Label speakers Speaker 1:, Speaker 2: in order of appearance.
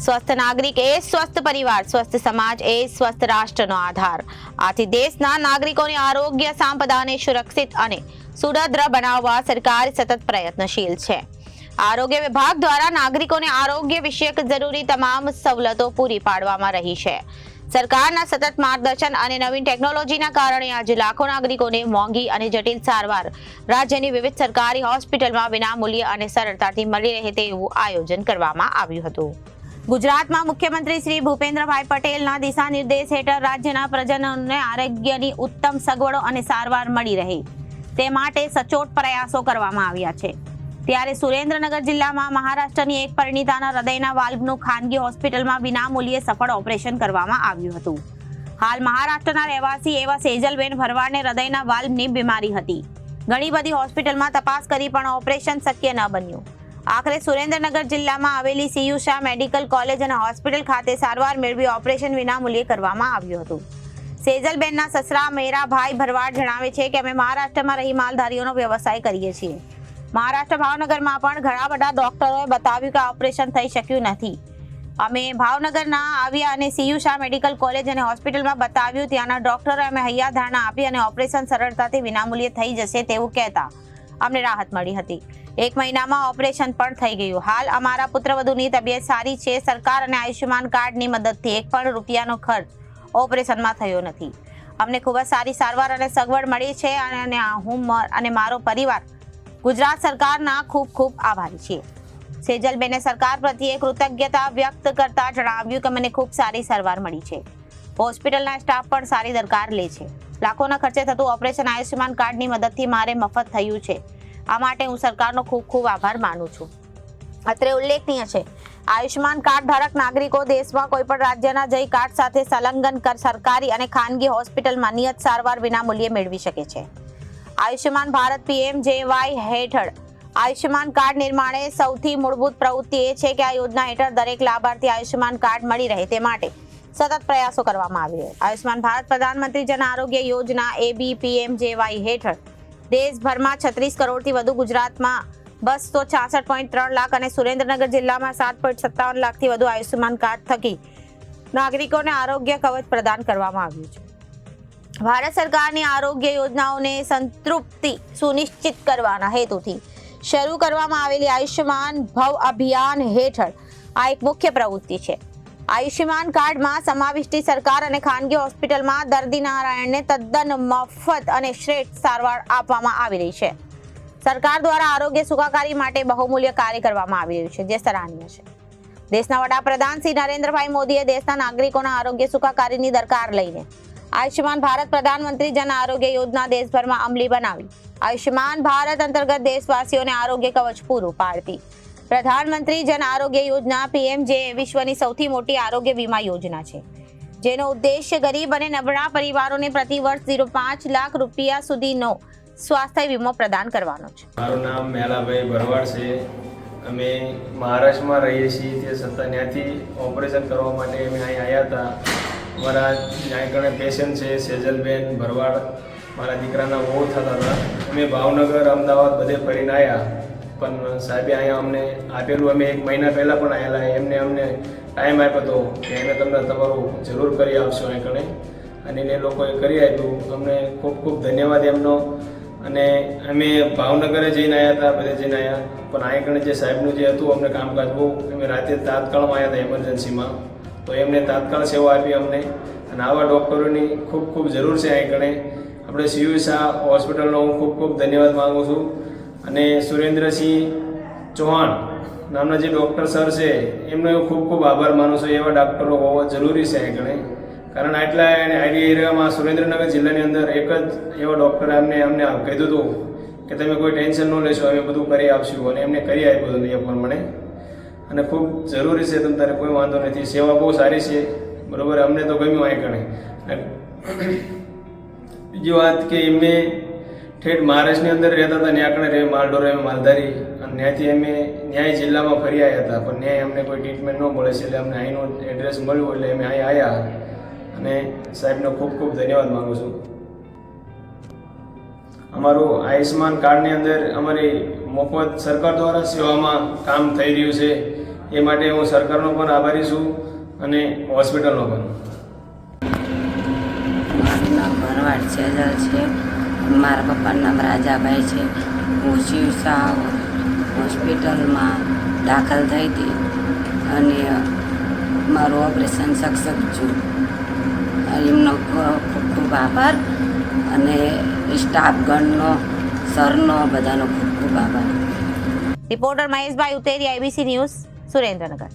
Speaker 1: સ્વસ્થ નાગરિક એ સ્વસ્થ પરિવાર, સ્વસ્થ સમાજ એ સ્વસ્થ રાષ્ટ્રનો આધાર. આથી દેશના નાગરિકોની આરોગ્ય, સંપદાને સુરક્ષિત અને સુદૃઢ બનાવવા સરકાર સતત પ્રયત્નશીલ છે. આરોગ્ય વિભાગ દ્વારા નાગરિકોને આરોગ્ય વિષયક જરૂરી તમામ સવલતો પૂરી પાડવામાં રહી છે. સરકારના સતત માર્ગદર્શન અને નવીન ટેકનોલોજીના કારણે આજે લાખો નાગરિકોને મોંઘી અને જટિલ સારવાર રાજ્યની વિવિધ સરકારી હોસ્પિટલમાં વિનામૂલ્ય અને સરળતાથી મળી રહે તેવું આયોજન કરવામાં આવ્યું હતું. ગુજરાતમાં મુખ્યમંત્રી શ્રી ભૂપેન્દ્રભાઈ પટેલના દિશા નિર્દેશ હેઠળ રાજ્યના પ્રજનોને આરોગ્યની ઉત્તમ સગવડો અને સારવાર મળી રહે. તે માટે સચોટ પ્રયાસો કરવામાં આવ્યા છે. ત્યારે સુરેન્દ્રનગર જિલ્લામાં મહારાષ્ટ્રની એક પરિણીતાના હૃદયના વાલ્વનું ખાનગી હોસ્પિટલમાં વિનામૂલ્યે સફળ ઓપરેશન કરવામાં આવ્યું હતું. હાલ મહારાષ્ટ્રના રહેવાસી એવા સેજલબેન ભરવાડને હૃદયના વાલ્વની બીમારી હતી. ઘણી બધી હોસ્પિટલમાં તપાસ કરી પણ ઓપરેશન શક્ય ન બન્યું. આખરે સુરેન્દ્રનગર જિલ્લામાં આવેલી સીયુ શાહ મેડિકલ કોલેજ અને હોસ્પિટલ ખાતે સારવાર મેળવી ઓપરેશન વિનામૂલ્યે કરવામાં આવ્યું હતું. સેજલબેનના સસરા મેરાભાઈ ભરવાડ જણાવે છે કે અમે મહારાષ્ટ્રમાં રહી માલધારીઓનો વ્યવસાય કરીએ છીએ. મહારાષ્ટ્ર ભાવનગરમાં પણ ઘણા બધા ડોક્ટરોએ બતાવ્યું કે ઓપરેશન થઈ શક્યું નથી. અમે ભાવનગરના આવ્યા અને સીયુ શાહ મેડિકલ કોલેજ અને હોસ્પિટલમાં બતાવ્યું, ત્યાંના ડોક્ટરોએ અમે હૈયા ધારણા આપી અને ઓપરેશન સરળતાથી વિનામૂલ્યે થઈ જશે તેવું કહેતા અમને રાહત મળી હતી. એક મહિનામાં ઓપરેશન પણ થઈ ગયું. હાલ અમારા પુત્રવધુની તબિયત સારી છે. સરકાર અને આયુષ્યમાન કાર્ડની મદદથી એક પણ રૂપિયાનો ખર્ચ ઓપરેશનમાં થયો નથી. અમને ખૂબ જ સારી સારવાર અને સગવડ મળી છે અને હું અને મારો પરિવાર ગુજરાત સરકારના ખૂબ ખૂબ આભારી છીએ. સેજલબેને સરકાર પ્રત્યે કૃતજ્ઞતા વ્યક્ત કરતા જણાવ્યું કે મને ખૂબ સારી સારવાર મળી છે. હોસ્પિટલના સ્ટાફ પણ સારી દરકાર લે છે. લાખોના ખર્ચે થતું ઓપરેશન આયુષ્યમાન કાર્ડની મદદથી મારે મફત થયું છે. આ માટે હું સરકારનો ખૂબ ખૂબ આભાર માનું છું. અત્રે ઉલ્લેખનીય છે, આયુષ્યમાન કાર્ડ ધારક નાગરિકો દેશમાં કોઈ પણ રાજ્યના જઈ કાર્ડ સાથે સંલગ્ન કર સરકારી અને ખાનગી હોસ્પિટલમાં નિયત સારવાર વિના મૂલ્યે મેળવી શકે છે. આયુષ્યમાન ભારત પીએમ જેવાય હેઠળ આયુષ્યમાન કાર્ડ નિર્માણે સૌથી મૂળભૂત પ્રવૃત્તિ એ છે કે આ યોજના હેઠળ દરેક લાભાર્થી આયુષ્યમાન કાર્ડ મળી રહે તે માટે સતત પ્રયાસો કરવામાં આવી રહ્યા છે. આયુષ્યમાન ભારત પ્રધાનમંત્રી જન આરોગ્ય યોજના એબીપીએમજેવાય જેવાય હેઠળ દેશભરમાં છત્રીસ કરોડથી વધુ ગુજરાતમાં બસો છાસઠ પોઈન્ટ ત્રણ લાખ અને સુરેન્દ્રનગર જિલ્લામાં સાત પોઈન્ટ સત્તાવન લાખથી વધુ આયુષ્યમાન કાર્ડ થકી નાગરિકોને આરોગ્ય કવચ પ્રદાન કરવામાં આવ્યું છે ભારત સરકારની આરોગ્ય યોજનાઓને સંતૃપ્તિ સુનિશ્ચિત કરવાના હેતુથી શરૂ કરવામાં આવેલી આયુષ્યમાન ભવ અભિયાન હેઠળ આ એક મુખ્ય પ્રવૃત્તિ છે આયુષ્યમાન કાર્ડમાં સમાવિષ્ટી સરકાર અને ખાનગી હોસ્પિટલમાં દર્દી નારાયણને તદ્દન મફત અને શ્રેષ્ઠ સારવાર આપવામાં આવી રહી છે. સરકાર દ્વારા આરોગ્ય સુખાકારી માટે બહુમૂલ્ય કાર્ય કરવામાં આવી રહ્યું છે, જે સરાહનીય છે. દેશના વડાપ્રધાન શ્રી નરેન્દ્રભાઈ મોદીએ દેશના નાગરિકોના આરોગ્ય સુખાકારીની દરકાર લઈને આયુષ્યમાન ભારત પ્રધાનમંત્રી જન આરોગ્ય યોજના દેશભરમાં અમલી બનાવી. આયુષ્યમાન ભારત અંતર્ગત દેશવાસીઓને આરોગ્ય કવચ પૂરું પાડતી. પ્રધાનમંત્રી જન આરોગ્ય યોજના પીએમજે વિશ્વની સૌથી મોટી આરોગ્ય વીમા યોજના છે. જેનો ઉદ્દેશ્ય ગરીબ અને નબળા પરિવારોને પ્રતિ વર્ષ ઝીરો પાંચ લાખ રૂપિયા સુધીનો સ્વાસ્થ્ય વીમો પ્રદાન કરવાનો છે.
Speaker 2: મારું નામ મેલાભાઈ ભરવાડ છે. અમે મહારાષ્ટ્રમાં રહીએ છીએ. તે સત્તા ત્યાંથી ઓપરેશન કરવા માટે અમે અહીં આવ્યા હતા. મારા કણે પેશન્ટ છે, સેજલબેન ભરવાડ. મારા દીકરાના બહુ થતા હતા. અમે ભાવનગર, અમદાવાદ બધે ફરીને આવ્યા. પણ સાહેબે અહીંયા અમને આપેલું, અમે એક મહિના પહેલાં પણ આવેલા એમને અમને ટાઈમ આપ્યો હતો કે એને તમને તમારું જરૂર કરી આપશો અહીં કણે. અને એને લોકોએ કરી આપ્યું. અમને ખૂબ ખૂબ ધન્યવાદ એમનો. અને અમે ભાવનગરે જઈને આવ્યા હતા, બધે જઈને આવ્યા પણ અહીં કણે જે સાહેબનું જે હતું, અમને કામકાજ બહુ, અમે રાતે તાત્કાળમાં આવ્યા હતા એમરજન્સીમાં તો એમને તાત્કાળ સેવા આપી અમને. અને આવા ડૉક્ટરોની ખૂબ ખૂબ જરૂર છે અહીં કણે. આપણે સીયુ શાહ હોસ્પિટલનો હું ખૂબ ખૂબ ધન્યવાદ માગું છું. અને સુરેન્દ્રસિંહ ચૌહાણ નામના જે ડૉક્ટર સર છે, એમનો ખૂબ ખૂબ આભાર માનું છું. એવા ડૉક્ટરો હોવા જરૂરી છે આગળ કારણ આટલા આઈડી એરિયામાં સુરેન્દ્રનગર જિલ્લાની અંદર એક જ એવા ડૉક્ટરે અમને અમને કીધું હતું કે તમે કોઈ ટેન્શન ન લેશો, અમે બધું કરી આપશું અને એમને કરી આપ્યું હતું એ પ્રમાણે. અને ખૂબ જરૂરી છે તમ તારે કોઈ વાંધો નથી. સેવા બહુ સારી છે. બરાબર, અમને તો ગમ્યું આ કણે બીજી વાત કે એમને ઠેઠ મહારાષ્ટ્રની અંદર રહેતા હતા, ત્યાં આગળ રહે માલડોર માલધારી. અને ત્યાંથી અમે ન્યાય જિલ્લામાં ફરી આવ્યા હતા, પણ ન્યાય અમને કોઈ ટ્રીટમેન્ટ ન મળે છે, એટલે અમને અહીંનું એડ્રેસ મળ્યું એટલે અમે અહીં આવ્યા. અને સાહેબનો ખૂબ ખૂબ ધન્યવાદ માગું છું. અમારું આયુષ્યમાન કાર્ડની અંદર અમારી મફત સરકાર દ્વારા સેવામાં કામ થઈ રહ્યું છે. એ માટે હું સરકારનો પણ આભારી છું અને હોસ્પિટલનો પણ.
Speaker 3: મારું નામ ભરવાડ છે. મારા પપ્પાનું નામ રાજાભાઈ છે. હું શિવસા હોસ્પિટલમાં દાખલ થઈ હતી અને મારું ઓપરેશન સક્સેસ છું એમનો ખૂબ ખૂબ આભાર અને સ્ટાફગણનો, સરનો બધાનો ખૂબ ખૂબ આભાર.
Speaker 1: Reporter Maheshbhai Uteri, IBC news Surendranagar.